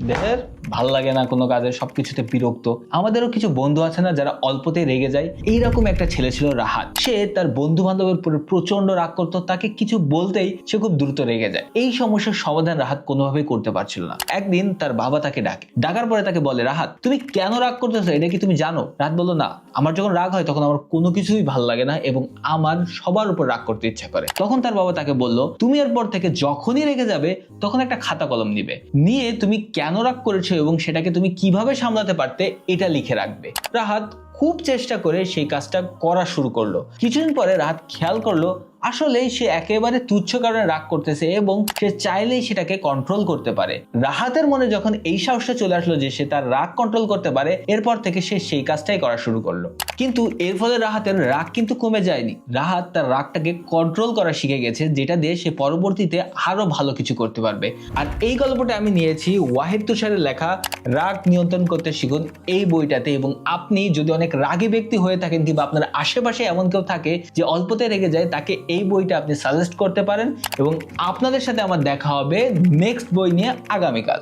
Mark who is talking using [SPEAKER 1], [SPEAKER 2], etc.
[SPEAKER 1] দেহের ভালো লাগে না কোনো কাজে, সবকিছুতে বিরক্ত। আমাদেরও কিছু বন্ধু আছে না যারা অল্পতে রেগে যায়। এইরকম একটা ছেলে ছিল রাহাত। সে তার বন্ধু বান্ধবের উপরে প্রচণ্ড রাগ করতো, তাকে কিছু বলতেই সে খুব দ্রুত রেগে যায়। এই সমস্যার সমাধান রাহাত কোনোভাবেই করতে পারছিল না। একদিন তার বাবা তাকে ডাকে। ডাকার পরে তাকে বলে, রাহাত, তুমি কেন রাগ করতেছো? এটা কি তুমি জানো? রাহাত বলল, না, আমার যখন রাগ হয় তখন আমার কোনো কিছুই ভালো লাগে না এবং আমার সবার উপর রাগ করতে ইচ্ছা করে। তখন তার বাবা তাকে বলল, তুমি এরপর থেকে যখনই রেগে যাবে, তখন একটা খাতা কলম নিবে। নিয়ে তুমি কেন রাগ করেছ এবং সেটাকে তুমি কীভাবে সামলাতে পারতে এটা লিখে রাখবে। রাহাত খুব চেষ্টা করে সেই কাজটা করা শুরু করল। কিছুদিন পরে রাহাত খেয়াল করল আসলে সে একেবারে তুচ্ছ কারণে রাগ করতেছে এবং সে চাইলেই সেটাকে কন্ট্রোল করতে পারে। রাহাতের মনে যখন এই সাহসটা চলে আসলো যে সে তার রাগ কন্ট্রোল করতে পারে, এরপর থেকে সে সেই কাজটাই করা শুরু করল। কিন্তু এর ফলে রাহাতের রাগ কিন্তু কমে যায়নি। রাহাত তার রাগটাকে কন্ট্রোল করা শিখে গেছে, যেটা দিয়ে সে পরবর্তীতে আরও ভালো কিছু করতে পারবে। আর এই গল্পটা আমি নিয়েছি ওয়াহিদ তুষারের লেখা, রাগ নিয়ন্ত্রণ করতে শিখুন এই বইটাতে। এবং আপনি যদি অনেক রাগী ব্যক্তি হয়ে থাকেন কিংবা আপনার আশেপাশে এমন কেউ থাকে যে অল্পতে রেগে যায়, তাকে এই বইটা আপনি সাজেস্ট করতে পারেন এবং আপনাদের সাথে আমার দেখা হবে নেক্সট বই নিয়ে আগামীকাল।